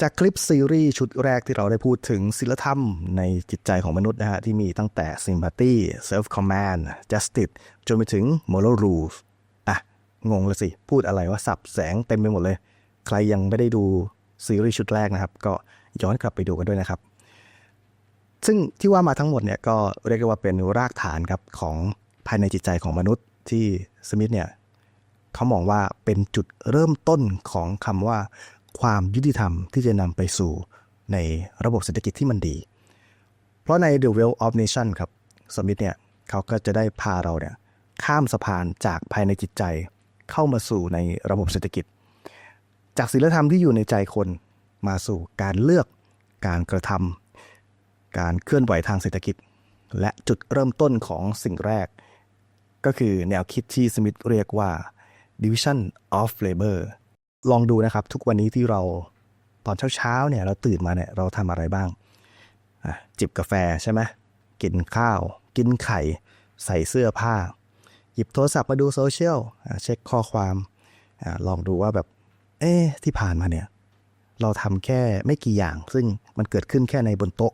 จากคลิปซีรีส์ชุดแรกที่เราได้พูดถึงศิลธรรมในจิตใจของมนุษย์นะฮะ ที่มีตั้งแต่ sympathy self command justice จนไปถึง moral rules อะ งงเลยสิ พูดอะไรว่าสับแสงเต็มไปหมดเลย ใครยังไม่ได้ดูซีรีส์ชุดแรกนะครับ ก็ย้อนกลับไปดูกันด้วยนะครับ ซึ่งที่ว่ามาทั้งหมดเนี่ยก็เรียกว่าเป็นรากฐานครับของภายในจิตใจของมนุษย์ที่สมิธเนี่ยเขามองว่าเป็นจุดเริ่มต้นของคำว่า ความยุติธรรมที่จะนำไปสู่ในระบบเศรษฐกิจที่มันดี เพราะใน The Wealth of Nation ครับสมิธเนี่ยเขาก็จะได้พาเราเนี่ยข้ามสะพานจากภายในจิตใจเข้ามาสู่ในระบบเศรษฐกิจ จากศีลธรรมที่อยู่ในใจคนมาสู่การเลือกการกระทำการเคลื่อนไหวทางเศรษฐกิจ และจุดเริ่มต้นของสิ่งแรก ก็คือแนวคิดที่สมิธเรียกว่า division of labor ลองดูนะครับ ทุกวันนี้ที่เราตอนเช้าๆเนี่ยเราตื่นมาเนี่ยเราทำอะไรบ้าง จิบกาแฟใช่ไหมกินข้าว กินไข่ ใส่เสื้อผ้า หยิบโทรศัพท์มาดูโซเชียลเช็คข้อความอลองดูว่าแบบ เอ๊ที่ผ่านมาเนี่ย เราทำแค่ไม่กี่อย่าง ซึ่งมันเกิดขึ้นแค่ในบนโต๊ะ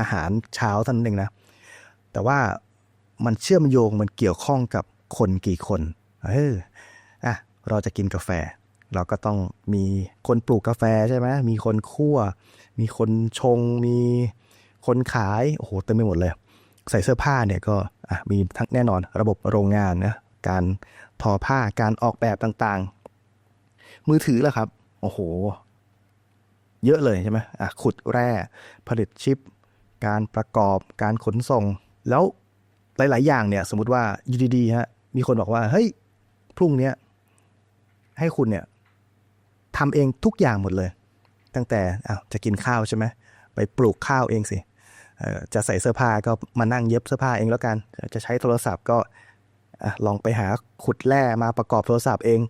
อาหารเช้าเท่านั้นเองนะ แต่ว่ามันเชื่อมโยงมันเกี่ยวข้องกับคนกี่คน เอออะเราจะกินกาแฟ เราก็ต้องมีคนปลูกกาแฟใช่ไหมมีคนคั่ว มีคนชง มีคนขายโอ้โหเต็มไปหมดเลย ใส่เสื้อผ้าเนี่ยก็มีทั้งแน่นอนระบบโรงงานนะการทอผ้าการออกแบบต่างๆ มือถือล่ะครับ โอ้โห เยอะเลยใช่ไหมขุดแร่ ผลิตชิป การประกอบการขนส่ง แล้วหลาย ๆ อย่างเนี่ย สมมติว่าอยู่ดีๆฮะมีคนบอกว่าเฮ้ยพรุ่งนี้ให้คุณเนี่ย ทำเองทุกอย่างหมดเลย ตั้งแต่อ้าวจะกินข้าวใช่ไหมไปปลูกข้าวเองสิจะใส่เสื้อผ้าก็มานั่งเย็บเสื้อผ้าเองแล้วกัน จะใช้โทรศัพท์ก็ลองไปหาขุดแร่มาประกอบโทรศัพท์เอง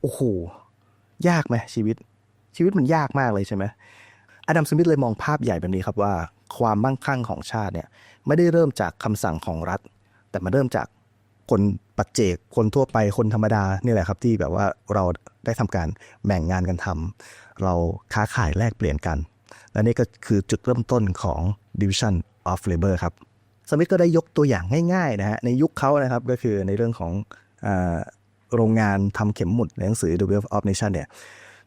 โอ้โห ยากไหมชีวิต ชีวิตมันยากมากเลยใช่ไหมอดัมสมิธเลยมองภาพใหญ่แบบนี้ครับว่า ความมั่งคั่งของชาติเนี่ยไม่ได้เริ่มจากคำสั่งของรัฐ แต่มาเริ่มจาก คนปัจเจกคนทั่วไปคนธรรมดานี่แหละครับ ที่แบบว่าเราได้ทำการแบ่งงานกันทำเราค้าขายแลกเปลี่ยนกัน และนี่ก็คือจุดเริ่มต้นของ division of labor ครับสมิธก็ได้ยกตัวอย่างง่ายๆนะฮะในยุคเขานะครับก็คือในเรื่องของอโรงงานทำเข็มหมุดในหนังสือ The Wealth of Nation เนี่ย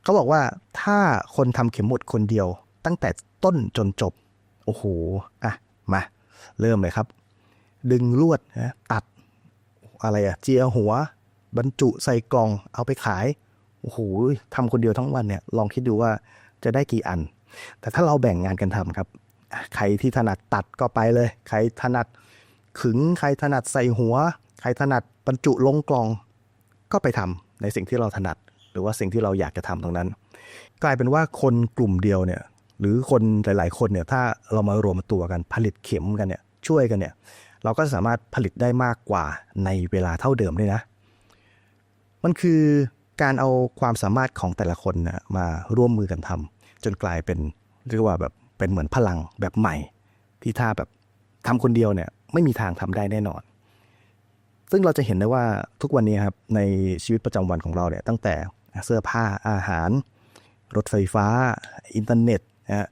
เขาบอกว่าถ้าคนทำเข็มหมุดคนเดียว ตั้งแต่ต้นจนจบ โอ้โห อะ มา เริ่มเลยครับ ดึงลวดนะตัด อะไรอะเจียหัว บรรจุใส่กล่องเอาไปขายโอ้โหทำคนเดียวทั้งวันเนี่ยลองคิดดูว่าจะได้กี่อัน แต่ถ้าเราแบ่งงานกันทำครับ ใครที่ถนัดตัดก็ไปเลย ใครถนัดขึงใครถนัดใส่หัว ใครถนัดบรรจุลงกล่อง ก็ไปทำในสิ่งที่เราถนัด หรือว่าสิ่งที่เราอยากจะทำตรงนั้น กลายเป็นว่าคนกลุ่มเดียวเนี่ยหรือคนหลาย ๆ คนเนี่ยถ้าเรามารวมตัวกันผลิตเข็มกันเนี่ยช่วยกันเนี่ย เราก็สามารถผลิตได้มากกว่าในเวลาเท่าเดิมด้วยนะ มันคือการเอาความสามารถของแต่ละคนนะมาร่วมมือกันทำจนกลายเป็นเรียกว่าแบบเป็นเหมือนพลังแบบใหม่ ที่ถ้าแบบทำคนเดียวเนี่ยไม่มีทางทำได้แน่นอน ซึ่งเราจะเห็นได้ว่าทุกวันนี้ครับในชีวิตประจำวันของเราเนี่ยตั้งแต่เสื้อผ้าอาหาร รถไฟฟ้า อินเทอร์เน็ตนะฮะ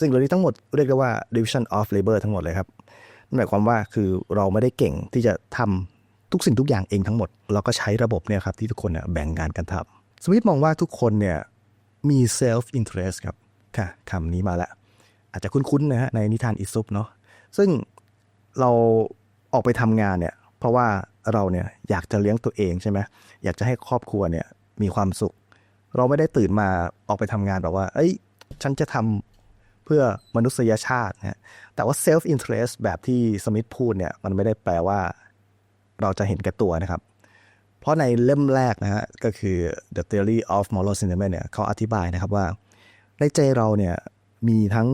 สิ่งเหล่านี้ทั้งหมดเรียกได้ว่า division of labor ทั้งหมดเลยครับ นั่นหมายความว่าคือเราไม่ได้เก่งที่จะทำทุกสิ่งทุกอย่างเองทั้งหมด เราก็ใช้ระบบเนี่ยครับที่ทุกคนเนี่ยแบ่งงานกันทำสมิธมองว่าทุกคนเนี่ยมี self interest ครับค่ะคำนี้มาแล้ว อาจจะคุ้นๆนะฮะในนิทานอิซุปเนาะซึ่งเราออกไปทำงานเนี่ยเพราะว่าเราเนี่ยอยากจะเลี้ยงตัวเองใช่ไหมอยากจะให้ครอบครัวเนี่ยมีความสุข เราไม่ได้ตื่นมาออกไปทำงานแบบว่า เอ้ย ฉันจะทำ เพื่อมนุษยชาตินะฮะแต่ว่า self interest แบบที่สมิธพูดเนี่ยมันไม่ได้แปลว่าเราจะเห็นแก่ตัวนะครับ เพราะในเล่มแรกนะฮะก็คือ The Theory of Moral Sentiment เนี่ยเขาอธิบายนะครับว่า ในใจเราเนี่ยมีทั้ง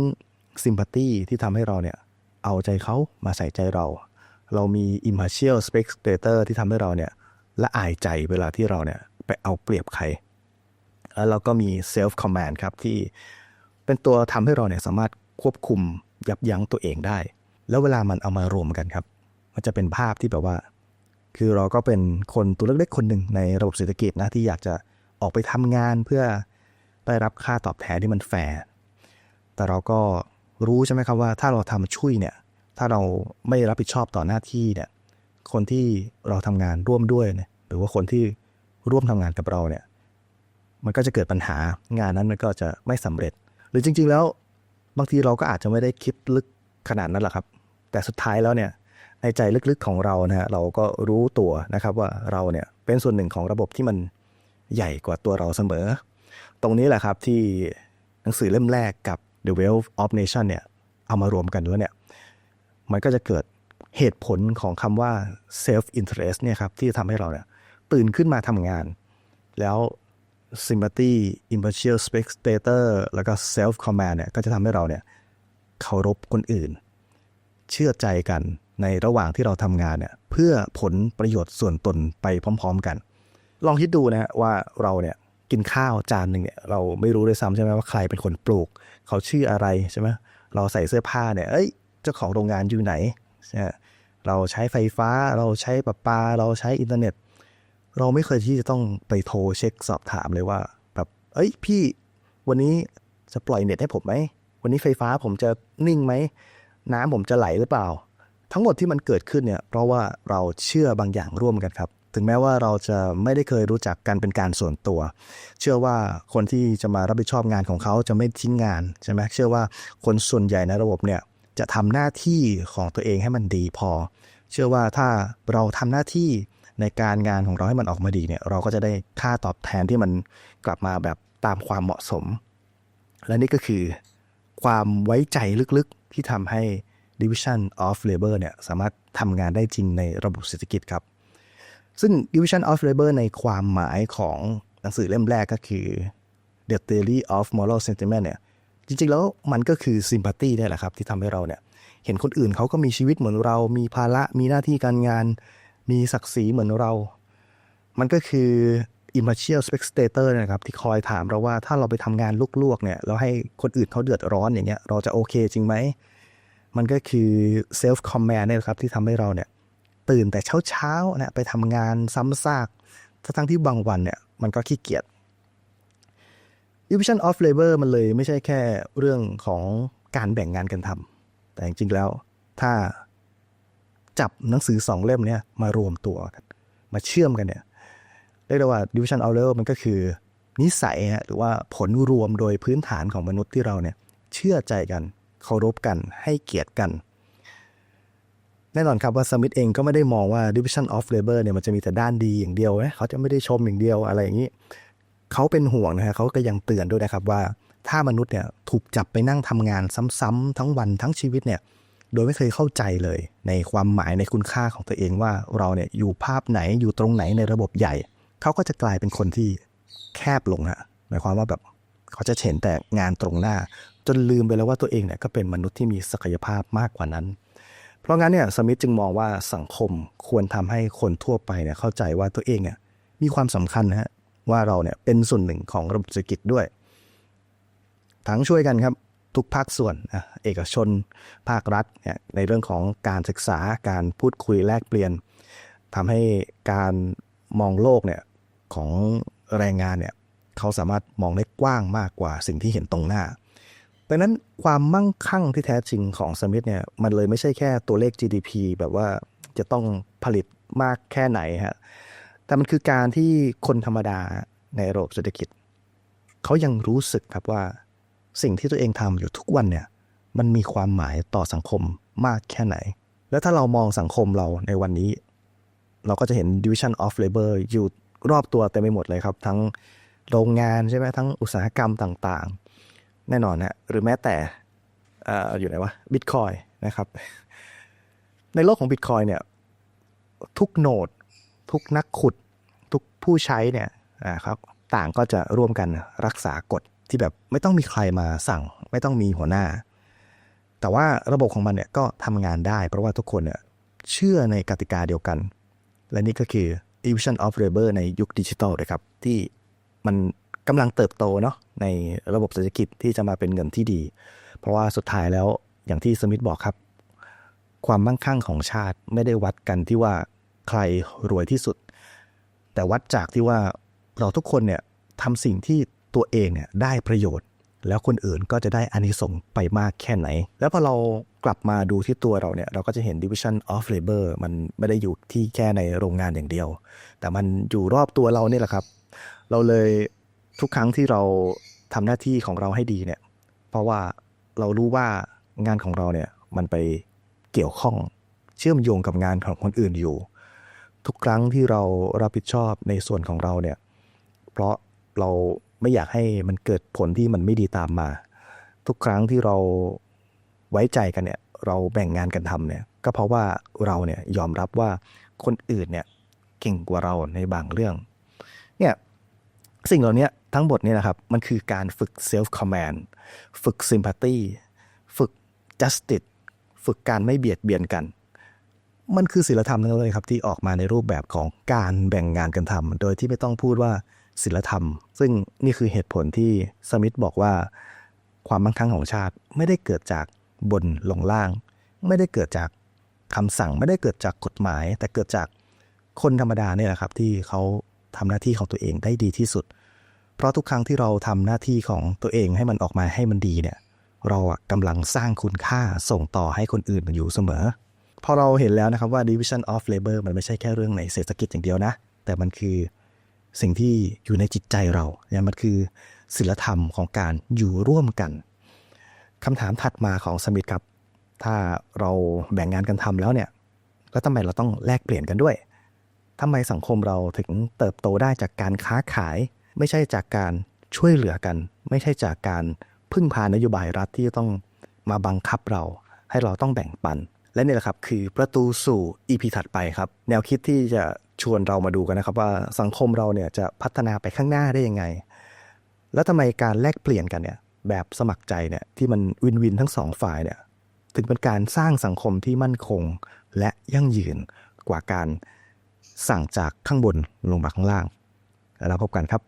sympathy ที่ทำให้เราเนี่ยเอาใจเขามาใส่ใจเรา เรามี impartial spectator ที่ทำให้เราเนี่ยละอายใจเวลาที่เราเนี่ยไปเอาเปรียบใคร แล้วเราก็มี self command ครับที่ เป็นตัวทำให้เราเนี่ยสามารถควบคุมยับยั้งตัวเองได้ แล้วเวลามันเอามารวมกันครับ มันจะเป็นภาพที่แบบว่า คือเราก็เป็นคนตัวเล็กๆคนหนึ่งในระบบเศรษฐกิจนะที่อยากจะออกไปทำงานเพื่อได้รับค่าตอบแทนที่มันแฟร์แต่เราก็รู้ใช่ไหมครับว่าถ้าเราทำช่วยเนี่ยถ้าเราไม่รับผิดชอบต่อหน้าที่เนี่ยคนที่เราทำงานร่วมด้วยเนี่ยหรือว่าคนที่ร่วมทำงานกับเราเนี่ยมันก็จะเกิดปัญหางานนั้นมันก็จะไม่สำเร็จ หรือจริง ๆ แล้วบางทีเราก็อาจจะไม่ได้คิดลึกขนาดนั้นแหละครับ แต่สุดท้ายแล้วเนี่ยในใจลึกๆของเรานะฮะเราก็รู้ตัวนะครับว่าเราเนี่ยเป็นส่วนหนึ่งของระบบที่มันใหญ่กว่าตัวเราเสมอ ตรงนี้แหละครับที่หนังสือเล่มแรกกับ The Wealth of Nation เนี่ยเอามารวมกันแล้วเนี่ยมันก็จะเกิดเหตุผลของคำว่า self interest เนี่ยครับที่ทำให้เราเนี่ยตื่นขึ้นมาทำงาน แล้ว sympathy impartial spectator แล้วก็ self command เนี่ยก็จะทำให้เราเนี่ยเคารพคนอื่น เชื่อใจกันในระหว่างที่เราทำงานเนี่ยเพื่อผลประโยชน์ส่วนตนไปพร้อม ๆ กัน ลองคิดดูนะว่าเราเนี่ยกินข้าวจานหนึ่งเนี่ยเราไม่รู้ด้วยซ้ำใช่ไหมว่าใครเป็นคนปลูก เขาชื่ออะไรใช่ไหมเราใส่เสื้อผ้าเนี่ยเอ้ยเจ้าของโรงงานอยู่ไหนใช่เราใช้ไฟฟ้าเราใช้ประปา เราใช้อินเทอร์เน็ต เราไม่เคยที่จะต้องไปโทรเช็คสอบถามเลยว่า แบบ เอ้ยพี่วันนี้จะปล่อยเน็ตให้ผมไหม วันนี้ไฟฟ้าผมจะนิ่งไหม น้ำผมจะไหลหรือเปล่า ทั้งหมดที่มันเกิดขึ้นเนี่ย เพราะว่าเราเชื่อบางอย่างร่วมกันครับ ถึงแม้ว่าเราจะไม่ได้เคยรู้จักกันเป็นการส่วนตัว เชื่อว่าคนที่จะมารับผิดชอบงานของเขาจะไม่ทิ้งงานใช่ไหมเชื่อว่าคนส่วนใหญ่ในระบบเนี่ยจะทำหน้าที่ของตัวเองให้มันดีพอ เชื่อว่าถ้าเราทำหน้าที่ ในการงานของเราให้มันออกมาดีเนี่ยเราก็จะได้ค่าตอบแทนที่มันกลับมาแบบตามความเหมาะสม และนี่ก็คือความไว้ใจลึกๆที่ทำให้ Division of Labor เนี่ยสามารถทำงานได้จริงในระบบเศรษฐกิจครับ ซึ่ง Division of Labor ในความหมายของหนังสือเล่มแรกก็คือ The Theory of Moral Sentiment เนี่ยจริงๆ แล้วมันก็คือ sympathy นี่แหละครับที่ทำให้เราเนี่ยเห็นคนอื่นเขาก็มีชีวิตเหมือนเรา มีภาระ มีหน้าที่การงาน มีศักดิ์ศรีเหมือนเรา มันก็คือ impartial spectator นะครับที่คอยถามเราว่าถ้าเราไปทำงานลวกๆเนี่ยแล้วให้คนอื่นเขาเดือดร้อนอย่างเงี้ยเราจะโอเคจริงไหม มันก็คือ self command เนี่ยครับที่ทำให้เราเนี่ยตื่นแต่เช้าๆนะไปทำงานซ้ำซาก ทั้งที่บางวันเนี่ยมันก็ขี้เกียจ division of labor มันเลยไม่ใช่แค่เรื่องของการแบ่งงานกันทำแต่จริงๆแล้วถ้า จับหนังสือสองเล่มเนี่ยมารวมตัวกันมาเชื่อมกันเนี่ยเรียกได้ว่า division of labor มันก็คือ นิสัยฮะหรือว่าผลรวมโดยพื้นฐานของมนุษย์ที่เราเนี่ยเชื่อใจกันเคารพกันให้เกียรติกัน แน่นอนครับว่าสมิธเองก็ไม่ได้มองว่า division of labor เนี่ยมันจะมีแต่ด้านดีอย่างเดียวนะเขาจะไม่ได้ชมอย่างเดียวอะไรอย่างนี้เขาเป็นห่วงนะฮะเขาก็ยังเตือนด้วยนะครับว่าถ้ามนุษย์เนี่ยถูกจับไปนั่งทำงานซ้ำๆทั้งวันทั้งชีวิตเนี่ย โดยไม่เคยเข้าใจเลย ในความหมายในคุณค่าของตัวเองว่าเราเนี่ยอยู่ภาพไหนอยู่ตรงไหนในระบบใหญ่ เขาก็จะกลายเป็นคนที่แคบลงฮะหมายความว่าแบบเขาจะเห็นแต่งานตรงหน้า จนลืมไปแล้วว่าตัวเองเนี่ยก็เป็นมนุษย์ที่มีศักยภาพมากกว่านั้น เพราะงั้นเนี่ยสมิธจึงมองว่าสังคมควรทำให้คนทั่วไปเนี่ยเข้าใจว่าตัวเองเนี่ยมีความสำคัญนะฮะว่าเราเนี่ยเป็นส่วนหนึ่งของระบบเศรษฐกิจด้วย ทั้งช่วยกันครับ ทุกภาคส่วนเอกชน ภาครัฐเนี่ยในเรื่องของการศึกษาการพูดคุยแลกเปลี่ยนทำให้การมองโลกเนี่ยของแรงงานเนี่ยเขาสามารถมองได้กว้างมากกว่าสิ่งที่เห็นตรงหน้าดังนั้นความมั่งคั่งที่แท้จริงของสมิธเนี่ยมันเลยไม่ใช่แค่ตัวเลข GDP แบบว่าจะต้องผลิตมากแค่ไหนฮะแต่มันคือการที่คนธรรมดาในระบบเศรษฐกิจ เขายังรู้สึกครับว่า สิ่งที่ตัวเองทำอยู่ทุกวันเนี่ยมันมีความหมายต่อสังคมมากแค่ไหน แล้วถ้าเรามองสังคมเราในวันนี้ เราก็จะเห็น division of labor อยู่รอบตัวเต็มไปหมดเลยครับ ทั้งโรงงานใช่ไหมทั้งอุตสาหกรรมต่างๆ แน่นอนนะหรือแม้แต่เอ่ออยู่ไหนวะบิตคอยนะครับ ในโลกของบิตคอยเนี่ยทุกโนด ทุกนักขุด ทุกผู้ใช้เนี่ยนะครับต่างก็จะร่วมกันรักษากฎ ที่แบบไม่ต้องมีใครมาสั่ง ไม่ต้องมีหัวหน้า แต่ว่าระบบของมันเนี่ยก็ทำงานได้ เพราะว่าทุกคนเนี่ยเชื่อในกติกาเดียวกัน และนี่ก็คือ division of labor ในยุคดิจิทัลนะครับ ที่มันกำลังเติบโตเนาะในระบบเศรษฐกิจที่จะมาเป็นเงินที่ดี เพราะว่าสุดท้ายแล้วอย่างที่สมิธบอกครับ ความมั่งคั่งของชาติไม่ได้วัดกันที่ว่าใครรวยที่สุด แต่วัดจากที่ว่าเราทุกคนเนี่ยทำสิ่งที่ ตัวเองเนี่ยได้ประโยชน์ แล้วคนอื่นก็จะได้อานิสงส์ไปมากแค่ไหน แล้วพอเรากลับมาดูที่ตัวเราเนี่ยเราก็จะเห็น division of labor มันไม่ได้อยู่ที่แค่ในโรงงานอย่างเดียว แต่มันอยู่รอบตัวเราเนี่ยแหละครับ เราเลยทุกครั้งที่เราทำหน้าที่ของเราให้ดีเนี่ย เพราะว่าเรารู้ว่างานของเราเนี่ยมันไปเกี่ยวข้องเชื่อมโยงกับงานของคนอื่นอยู่ ทุกครั้งที่เรารับผิดชอบในส่วนของเราเนี่ย เพราะเรา ไม่อยากให้มันเกิดผลที่มันไม่ดีตามมา ทุกครั้งที่เราไว้ใจกันเนี่ย เราแบ่งงานกันทำเนี่ย ก็เพราะว่าเราเนี่ยยอมรับว่าคนอื่นเนี่ยเก่งกว่าเราในบางเรื่อง เนี่ยสิ่งเหล่านี้ทั้งหมดเนี่ยนะครับ มันคือการฝึก self command ฝึก sympathy ฝึก justice ฝึกการไม่เบียดเบียนกัน มันคือศีลธรรมนั้นเลยครับที่ออกมาในรูปแบบของการแบ่งงานกันทำโดยที่ไม่ต้องพูดว่า ศีลธรรม ซึ่งนี่คือเหตุผลที่สมิธบอกว่า ความมั่งคั่งของชาติไม่ได้เกิดจากบนลงล่าง ไม่ได้เกิดจากคำสั่งไม่ได้เกิดจากกฎหมาย แต่เกิดจากคนธรรมดาเนี่ยแหละครับ ที่เขาทำหน้าที่ของตัวเองได้ดีที่สุด เพราะทุกครั้งที่เราทำหน้าที่ของตัวเองให้มันออกมาให้มันดีเนี่ย เราอะกำลังสร้างคุณค่าส่งต่อให้คนอื่นอยู่เสมอ พอเราเห็นแล้วนะครับว่า division of labor มันไม่ใช่แค่เรื่องในเศรษฐกิจอย่างเดียวนะ แต่มันคือ สิ่งที่อยู่ในจิตใจเราเนี่ยมันคือศีลธรรมของการอยู่ร่วมกันคำถามถัดมาของสมิธครับ ถ้าเราแบ่งงานกันทำแล้วเนี่ยแล้วทำไมเราต้องแลกเปลี่ยนกันด้วยทำไมสังคมเราถึงเติบโตได้จากการค้าขาย ไม่ใช่จากการช่วยเหลือกัน ไม่ใช่จากการพึ่งพานโยบายรัฐที่ต้องมาบังคับเรา ให้เราต้องแบ่งปัน และนี่แหละครับคือประตูสู่ EP ถัดไปครับ แนวคิดที่จะ ชวนเรามาดูกันนะครับว่าสังคมเราเนี่ยจะพัฒนาไปข้างหน้าได้ยังไง แล้วทำไมการแลกเปลี่ยนกันเนี่ยแบบสมัครใจเนี่ยที่มันวินวินทั้งสองฝ่ายเนี่ยถึงเป็นการสร้างสังคมที่มั่นคงและยั่งยืนกว่าการสั่งจากข้างบนลงมาข้างล่าง แล้วพบกันครับ